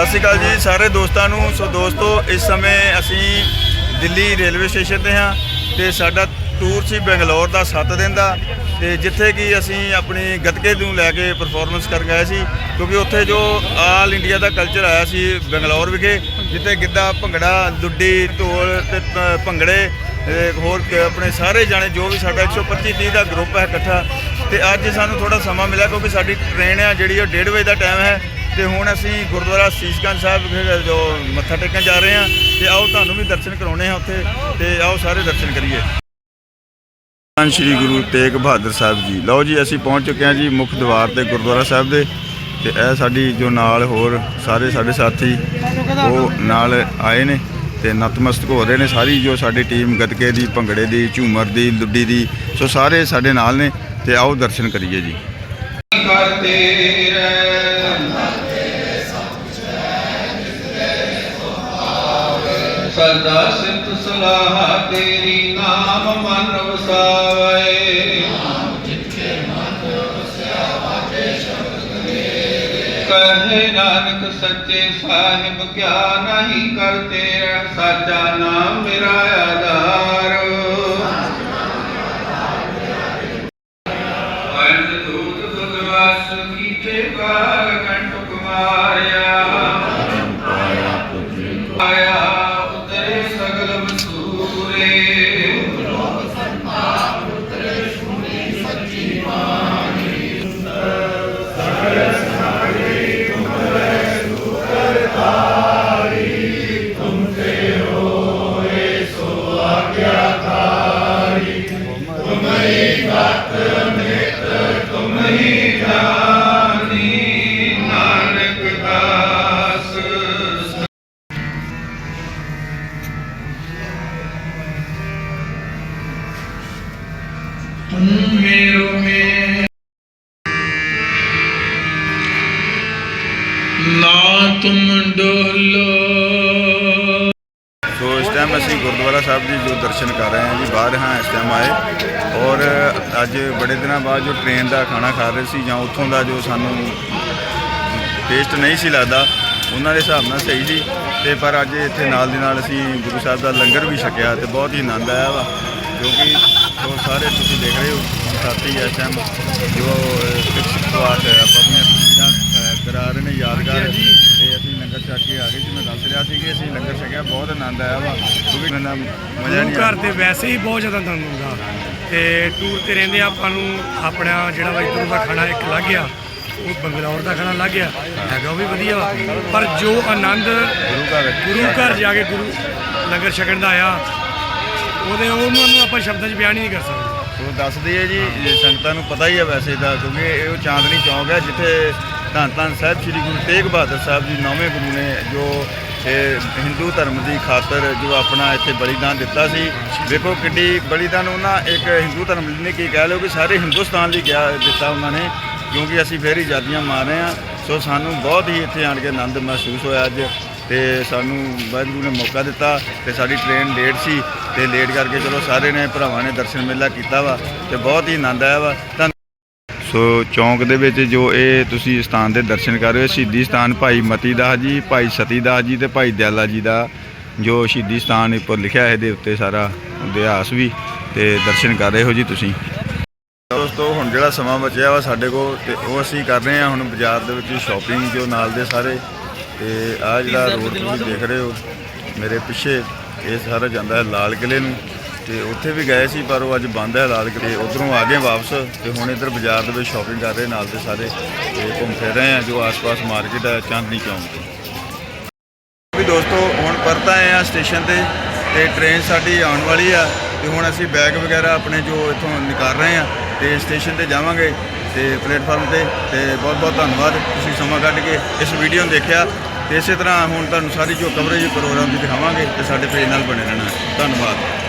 ਸਤਿ ਸ਼੍ਰੀ ਅਕਾਲ ਜੀ ਸਾਰੇ ਦੋਸਤਾਂ ਨੂੰ। ਸੋ ਦੋਸਤੋ, ਇਸ ਸਮੇਂ ਅਸੀਂ ਦਿੱਲੀ ਰੇਲਵੇ ਸਟੇਸ਼ਨ ਤੇ ਹਾਂ ਤੇ ਸਾਡਾ ਟੂਰ ਸੀ ਬੰਗਲੌਰ ਦਾ 7 ਦਿਨ ਦਾ ਤੇ ਜਿੱਥੇ ਕਿ ਅਸੀਂ ਆਪਣੀ ਗੱਤਕੇ ਨੂੰ ਲੈ ਕੇ ਪਰਫਾਰਮੈਂਸ ਕਰਨ ਗਏ ਸੀ ਕਿਉਂਕਿ ਉੱਥੇ ਜੋ ਆਲ ਇੰਡੀਆ ਦਾ ਕਲਚਰ ਆਇਆ ਸੀ ਬੰਗਲੌਰ ਵਿਖੇ, ਜਿੱਥੇ ਗਿੱਧਾ, ਭੰਗੜਾ ਲੁੱਡੀ ਢੋਲ ਤੇ ਭੰਗੜੇ ਹੋਰ ਆਪਣੇ ਸਾਰੇ ਜਾਣੇ ਜੋ ਵੀ ਸਾਡਾ 125 30 ਦਾ ਗਰੁੱਪ ਹੈ ਇਕੱਠਾ ਤੇ ਅੱਜ ਸਾਨੂੰ ਥੋੜਾ ਸਮਾਂ ਮਿਲਿਆ ਕਿਉਂਕਿ ਸਾਡੀ ਟ੍ਰੇਨ ਹੈ ਜਿਹੜੀ ਉਹ 1:30 ਵਜੇ ਦਾ ਟਾਈਮ ਹੈ। ਤੇ ਹੁਣ ਅਸੀਂ ਗੁਰਦੁਆਰਾ ਸੀਸਗੰਜ ਸਾਹਿਬ ਜੋ ਮੱਥਾ ਟੇਕਣ ਜਾ ਰਹੇ ਹਾਂ ਤੇ ਆਓ ਤੁਹਾਨੂੰ ਵੀ ਦਰਸ਼ਨ ਕਰਾਉਣੇ ਆ ਉੱਥੇ ਤੇ ਆਓ ਸਾਰੇ ਦਰਸ਼ਨ ਕਰੀਏ। ਸ਼੍ਰੀ ਗੁਰੂ ਤੇਗ ਬਹਾਦਰ ਸਾਹਿਬ ਜੀ। ਲਓ ਜੀ ਅਸੀਂ ਪਹੁੰਚ ਚੁੱਕੇ ਹਾਂ ਜੀ ਮੁੱਖ ਦਵਾਰ ਤੇ ਗੁਰਦੁਆਰਾ ਸਾਹਿਬ ਦੇ ਤੇ ਇਹ ਸਾਡੀ ਜੋ ਨਾਲ ਹੋਰ ਸਾਰੇ ਸਾਡੇ ਸਾਥੀ ਉਹ ਨਾਲ ਆਏ ਨੇ ਤੇ ਨਤਮਸਤਕ ਹੋ ਰਹੇ ਨੇ। ਸਾਰੀ ਜੋ ਸਾਡੀ ਟੀਮ ਗੱਤਕੇ ਦੀ ਭੰਗੜੇ ਦੀ ਝੂਮਰ ਦੀ ਲੁੱਡੀ ਦੀ ਸੋ ਸਾਰੇ ਸਾਡੇ ਨਾਲ ਨੇ ਤੇ ਆਓ ਦਰਸ਼ਨ ਕਰੀਏ ਜੀ। ਕਰਤੇ ਰਹਿ। ਸਦਾ ਸਿਫਤ ਸਲਾਹ, ਤੇਰੀ ਨਾਮ ਮਨ ਵਸਾਵੇ। ਕਹੇ ਨਾਨਕ ਸੱਚੇ ਸਾਹਿਬ, ਕਿਆ ਨਹੀਂ ਕਰਤੇ ਰਹਿ ਸਾਚਾ ਨਾਮ ਮੇਰਾ Amen. ਟਾਈਮ ਅਸੀਂ ਗੁਰਦੁਆਰਾ ਸਾਹਿਬ ਦੀ ਜੋ ਦਰਸ਼ਨ ਕਰ ਰਹੇ ਹਾਂ ਜੀ, ਬਾਹਰ ਹਾਂ ਇਸ ਟਾਈਮ ਆਏ। ਔਰ ਅੱਜ ਬੜੇ ਦਿਨਾਂ ਬਾਅਦ ਜੋ ਟ੍ਰੇਨ ਦਾ ਖਾਣਾ ਖਾ ਰਹੇ ਸੀ ਜਾਂ ਉੱਥੋਂ ਦਾ ਜੋ ਸਾਨੂੰ ਟੇਸਟ ਨਹੀਂ ਸੀ ਲੱਗਦਾ, ਉਹਨਾਂ ਦੇ ਹਿਸਾਬ ਨਾਲ ਸਹੀ ਸੀ। ਤੇ ਪਰ ਅੱਜ ਇੱਥੇ ਨਾਲ ਦੀ ਨਾਲ ਅਸੀਂ ਗੁਰੂ ਸਾਹਿਬ ਦਾ ਲੰਗਰ ਵੀ ਛਕਿਆ ਤੇ ਬਹੁਤ ਹੀ ਆਨੰਦ ਆਇਆ ਵਾ, ਕਿਉਂਕਿ ਉਹ ਸਾਰੇ ਤੁਸੀਂ ਦੇਖ ਰਹੇ ਹੋ, ਸਾਥੀ ਇਸ ਟਾਈਮ ਜੋ ਫਿਕਸ ਸਪਾਟ ਆਪਾਂ ਆਪਣੀਆਂ ਤਸਵੀਰਾਂ ਕਰਾ ਰਹੇ ਨੇ, ਯਾਦਗਾਰ। ਛਕ ਕੇ ਆ ਗਏ ਮੈਂ ਦੱਸ ਰਿਹਾ ਸੀ ਕਿ ਅਸੀਂ ਲੰਗਰ ਛਕਿਆ ਬਹੁਤ ਆਨੰਦ ਆਇਆ ਵਾ। ਕਿਉਂਕਿ ਮੈਨੂੰ ਮਜ਼ਾ ਨਹੀਂ ਘਰ ਤੇ ਵੈਸੇ ਹੀ ਬਹੁਤ ਜ਼ਿਆਦਾ ਆਨੰਦ ਆਉਂਦਾ ਤੇ ਟੂਰ ਤੇ ਰਹਿੰਦੇ ਆਪਾਂ ਨੂੰ ਆਪਣਾ ਜਿਹੜਾ ਵਾ ਇੱਧਰੋਂ ਦਾ ਖਾਣਾ ਇੱਕ ਲੱਗ ਗਿਆ ਉਹ ਬੰਗਲੌਰ ਦਾ ਖਾਣਾ ਲੱਗ ਗਿਆ। ਹੈਗਾ ਉਹ ਵੀ ਵਧੀਆ ਵਾ। ਪਰ ਜੋ ਆਨੰਦ ਗੁਰੂ ਘਰ ਗੁਰੂ ਘਰ ਜਾ ਕੇ ਗੁਰੂ ਲੰਗਰ ਛਕਣ ਦਾ ਆਇਆ ਉਹਦੇ ਉਹਨਾਂ ਨੂੰ ਆਪਾਂ ਸ਼ਬਦਾਂ 'ਚ ਬਿਆਨ ਹੀ ਨਹੀਂ ਕਰ ਸਕਦੇ। ਸੋ ਦੱਸਦੀ ਹੈ ਜੀ ਸੰਗਤਾਂ ਨੂੰ ਪਤਾ ਹੀ ਹੈ ਵੈਸੇ ਤਾਂ ਕਿਉਂਕਿ ਇਹ ਉਹ ਚਾਂਦਨੀ ਚੌਂਕ ਹੈ ਜਿੱਥੇ ਧੰਨ ਧੰਨ ਸਾਹਿਬ, ਸ੍ਰੀ ਗੁਰੂ ਤੇਗ ਬਹਾਦਰ ਸਾਹਿਬ ਜੀ, ਨੌਵੇਂ ਗੁਰੂ ਨੇ ਜੋ ਇਹ ਹਿੰਦੂ ਧਰਮ ਦੀ ਖਾਤਰ ਜੋ ਆਪਣਾ ਇੱਥੇ ਬਲੀਦਾਨ ਦਿੱਤਾ ਸੀ। ਵੇਖੋ ਕਿੱਡੀ ਬਲੀਦਾਨ ਉਹਨਾਂ ਇੱਕ ਹਿੰਦੂ ਧਰਮ ਨੇ, ਕੀ ਕਹਿ ਲਓ ਕਿ ਸਾਰੇ ਹਿੰਦੁਸਤਾਨ ਲਈ ਗਿਆ ਦਿੱਤਾ ਉਹਨਾਂ ਨੇ, ਕਿਉਂਕਿ ਅਸੀਂ ਫੇਰ ਹੀ ਆਜ਼ਾਦੀਆਂ ਮਾਰ ਰਹੇ ਹਾਂ। ਸੋ ਸਾਨੂੰ ਬਹੁਤ ਹੀ ਇੱਥੇ ਆਣ ਕੇ ਆਨੰਦ ਮਹਿਸੂਸ ਹੋਇਆ ਅੱਜ ਤੇ ਸਾਨੂੰ ਵਾਹਿਗੁਰੂ ਨੇ ਮੌਕਾ ਦਿੱਤਾ ਤੇ ਸਾਡੀ ਟ੍ਰੇਨ ਲੇਟ ਸੀ ਤੇ ਲੇਟ ਕਰਕੇ ਚਲੋ ਸਾਰੇ ਨੇ ਭਰਾਵਾਂ ਨੇ ਦਰਸ਼ਨ ਮੇਲਾ ਕੀਤਾ ਵਾ ਤੇ ਬਹੁਤ ਹੀ ਆਨੰਦ ਆਇਆ ਵਾ। ਧੰਨ ਸੋ ਚੌਂਕ ਦੇ ਵਿੱਚ ਜੋ ਇਹ ਤੁਸੀਂ ਸਥਾਨ ਦੇ ਦਰਸ਼ਨ ਕਰ ਰਹੇ ਹੋ, ਸ਼ਹੀਦੀ ਸਥਾਨ ਭਾਈ ਮਤੀ ਦਾਸ ਜੀ, ਭਾਈ ਸਤੀ ਦਾਸ ਜੀ ਤੇ ਭਾਈ ਦਿਆਲਾ ਜੀ ਦਾ ਜੋ ਸ਼ਹੀਦੀ ਸਥਾਨ ਉੱਪਰ ਲਿਖਿਆ ਹੈ, ਇਹਦੇ ਉੱਤੇ ਸਾਰਾ ਇਤਿਹਾਸ ਵੀ ਤੇ ਦਰਸ਼ਨ ਕਰ ਰਹੇ ਹੋ ਜੀ ਤੁਸੀਂ। ਦੋਸਤੋ, ਹੁਣ ਜਿਹੜਾ ਸਮਾਂ ਬਚਿਆ ਵਾ ਸਾਡੇ ਕੋਲ ਤੇ ਉਹ ਅਸੀਂ ਕਰ ਰਹੇ ਹਾਂ ਹੁਣ ਬਾਜ਼ਾਰ ਦੇ ਵਿੱਚ ਸ਼ਾਪਿੰਗ ਜੋ ਨਾਲ ਦੇ ਸਾਰੇ। ਤੇ ਆ ਜਿਹੜਾ ਰੋਡ ਤੁਸੀਂ ਦੇਖ ਰਹੇ ਹੋ, ਮੇਰੇ ਪਿੱਛੇ ਇਹ ਸਾਰਾ ਜਾਂਦਾ ਹੈ ਲਾਲ ਕਿਲੇ ਨੂੰ। ਤੇ ਉੱਥੇ ਵੀ ਗਏ ਸੀ, ਪਰ ਉਹ ਅੱਜ ਬੰਦ ਹੈ ਲਾਲ ਕਿਲੇ ਉਧਰੋਂ ਆ ਗਏ ਵਾਪਸ ਤੇ ਹੁਣ ਇੱਧਰ ਬਾਜ਼ਾਰ ਦੇ ਵਿੱਚ ਸ਼ਾਪਿੰਗ ਕਰ ਰਹੇ ਨਾਲ ਦੇ ਸਾਰੇ ਤੇ ਘੁੰਮ ਫਿਰ ਰਹੇ ਆ ਜੋ ਆਸ-ਪਾਸ ਮਾਰਕੀਟ ਹੈ ਚਾਂਦਨੀ ਚੌਂਕ ਤੇ। ਵੀ ਦੋਸਤੋ, ਹੁਣ ਪਰਤ ਆਏ ਆ ਸਟੇਸ਼ਨ ਤੇ ਤੇ ਟ੍ਰੇਨ ਸਾਡੀ ਆਉਣ ਵਾਲੀ ਆ ਤੇ ਹੁਣ ਅਸੀਂ ਬੈਗ ਵਗੈਰਾ ਆਪਣੇ ਜੋ ਇੱਥੋਂ ਨਿਕਾਲ ਰਹੇ ਆ ਤੇ ਸਟੇਸ਼ਨ ਤੇ ਜਾਵਾਂਗੇ ਤੇ ਪਲੇਟਫਾਰਮ ਤੇ ਤੇ ਬਹੁਤ ਬਹੁਤ ਧੰਨਵਾਦ। ਤੁਸੀਂ ਸਮਾਂ ਕੱਢ ਕੇ ਇਸ ਵੀਡੀਓ ਨੂੰ ਦੇਖਿਆ ਤੇ ਇਸੇ ਤਰ੍ਹਾਂ ਹੁਣ ਤੁਹਾਨੂੰ ਸਾਰੀ ਜੋ ਕਵਰੇਜ ਪ੍ਰੋਗਰਾਮ ਦੀ ਦਿਖਾਵਾਂਗੇ ਤੇ ਸਾਡੇ ਪੇਜ ਨਾਲ ਬਣੇ ਰਹਿਣਾ। ਧੰਨਵਾਦ।